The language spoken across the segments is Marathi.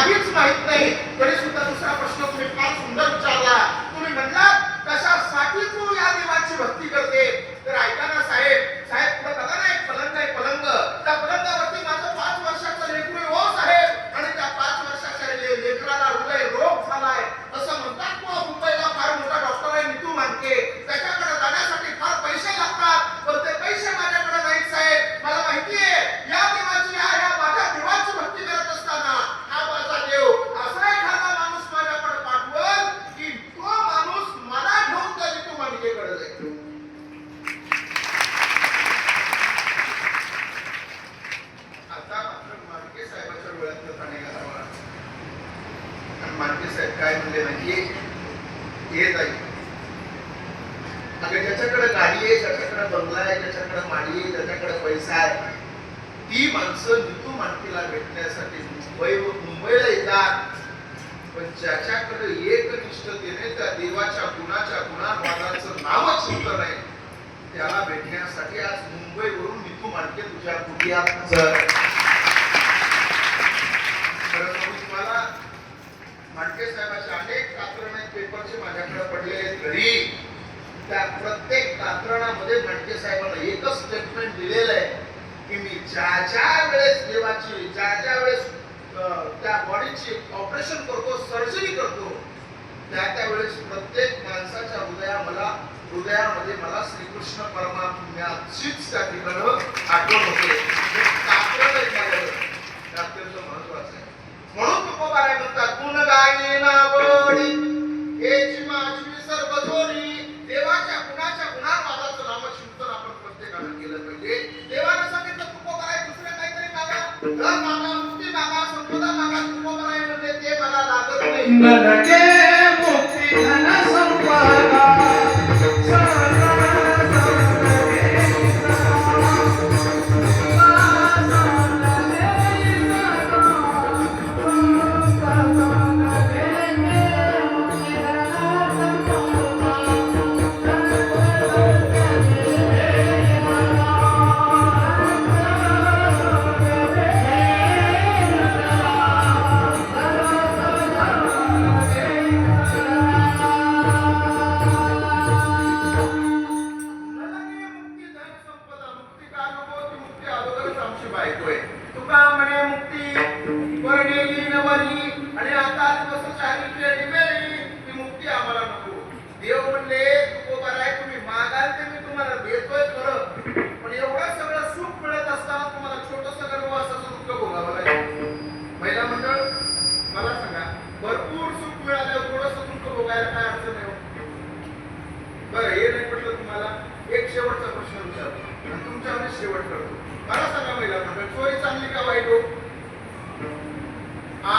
काहीच माहीत नाही तरी सुद्धा दुसरा प्रश्न तुम्ही फार सुंदर विचारला तुम्ही म्हणलात कशासाठी तू या देवाची भक्ती करते तर ऐका ना साहेब साहेब पुढे बघा ना एक पलंग आहे पलंग त्या पलंगावरती माझं पाच वर्षाचं लेकरू आहे, हो साहेब आणि त्या पाच वर्षाच्या ले- लेकराला हृदय रोग झालाय असं म्हणतात तो मुंबईला फार मोठा डॉक्टर आहे नितू मानके त्याच्याकडे जाण्यासाठी फार पैसे लागतात पण ते पैसे माझ्याकडे नाहीत साहेब मला माहितीये या देवाची या या माझ्या देवाची भक्ती करत असताना हा माझा देव असा एखादा माणूस माझ्याकडे पाठवल की तो माणूस मला घेऊन त्या नितू मानकेकडे जाईल आता मात्र मानके साहेबाच्या डोळ्यातलं पाणी घालावं आणि मानके साहेब काय म्हणले नाही ये जाईल अगं ज्याच्याकडे गाडी आहे ज्याच्याकडे बंगला आहे ज्याच्याकडे माडी आहे ज्याच्याकडे पैसा आहे. ती माणसं नितू मानकीला भेटण्यासाठी मुंबई मुंबईला येतात. पण ज्याच्याकडे एकनिष्ठतेने त्या देवाच्या गुणाच्या गुणावादाचं नावच होतं नाही. त्याला भेटण्यासाठी आज मुंबईवरून नितू मानके तुझ्या कुटियात हजर खरं सांगू तुम्हाला मांडके साहेबाचे अनेक कात्रण पेपरचे माझ्याकडे पडलेले आहेत घरी त्या प्रत्येक कात्रणामध्ये मांडके साहेबांना एकच स्टेटमेंट दिलेलं आहे की मी ज्या ज्या वेळेस देवाची ज्या ज्या वेळेस त्या बॉडीची ऑपरेशन करतो सर्जरी करतो त्या त्या वेळेस प्रत्येक माणसाच्या हृदया मला हृदयामध्ये मला श्रीकृष्ण परमात्म्याचीच त्या ठिकाणं आठवण होते. कात्रण महत्वाचं आहे. म्हणून तुकोबाराय म्हणतात गुण गायना मागा मुक्ती मागा संपदा मागा म्हणजे ते मला लागत नाही. मुक्ती वर्णेली नवली आणि आता दिवस चारी ती मुक्ती आम्हाला नको. देव म्हणले तुको आहे तुम्ही मागाल ते मी तुम्हाला देतोय खरं. पण एवढं सगळं सुख मिळत असताना तुम्हाला छोटस गर्भवासाचं दुःख भोगावं लागेल? महिला मंडळ मला सांगा भरपूर सुख मिळालं थोडस दुःख भोगायला काय अडचण आहे हो? बरं हे नाही पटलं तुम्हाला एक शेवटचा प्रश्न विचारतो आणि तुमच्यावर शेवट करतो. मला सांगा महिला मंडळ चोरी चांगली का वाईट हो? आ?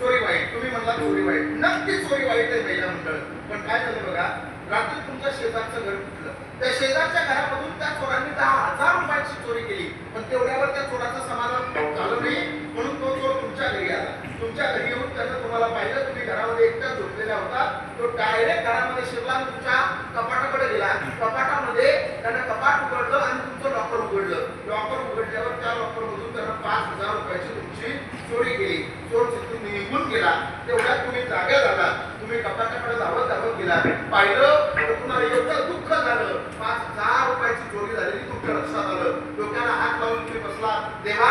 चोरी वाईट. तुम्ही म्हणला चोरी वाईट. नक्की चोरी वाईट आहे महिला मंडळ. पण काय झालं बघा रात्री तुमच्या शेजारचं घर फुटलं त्या शेजारच्या घरामधून त्या चोरांनी दहा हजार रुपयाची चोरी केली. पण तेवढ्यावर त्या चोराचं समाधान झालं नाही. म्हणून तो चोर तुमच्या घरी आला. तुमच्या घरी येऊन त्यानं तुम्हाला पाहिलं तुम्ही घरामध्ये एकटा झोपलेला होता. तो डायरेक्ट घरामध्ये शिरला आणि तुमच्या कपाटाकडे गेला कपाटामध्ये त्यानं कपाट उघडलं आणि तुमचं लॉकर उघडलं लॉकर उघडल्यावर त्या लॉकर मधून त्यानं पाच हजार रुपयाची तुमची चोरी केली चोर तिथून निघून गेला तेवढ्यात तुम्ही जागे झाला. तुम्ही कपाटाकडे धावत धावत गेला. पाहिलं तर तुम्हाला एवढं दुःख झालं. पाच हजार रुपयाची चोरी झालेली तुमच्या लक्षात आलं. डोक्याला हात लावून तुम्ही बसला. देवा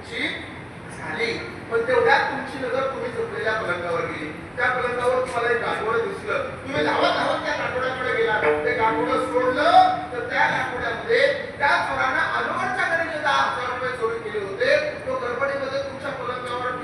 तुमची झाली. पण तेवढ्यात तुमची नजर तुम्ही झोपलेल्या पलंगावर गेली. त्या पलंगावर तुम्हाला एक गाठोडं दिसलं. तुम्ही धावत धावत त्या गाठोड्याकडे गेला ते गाठोडं सोडलं तर त्या गाठोड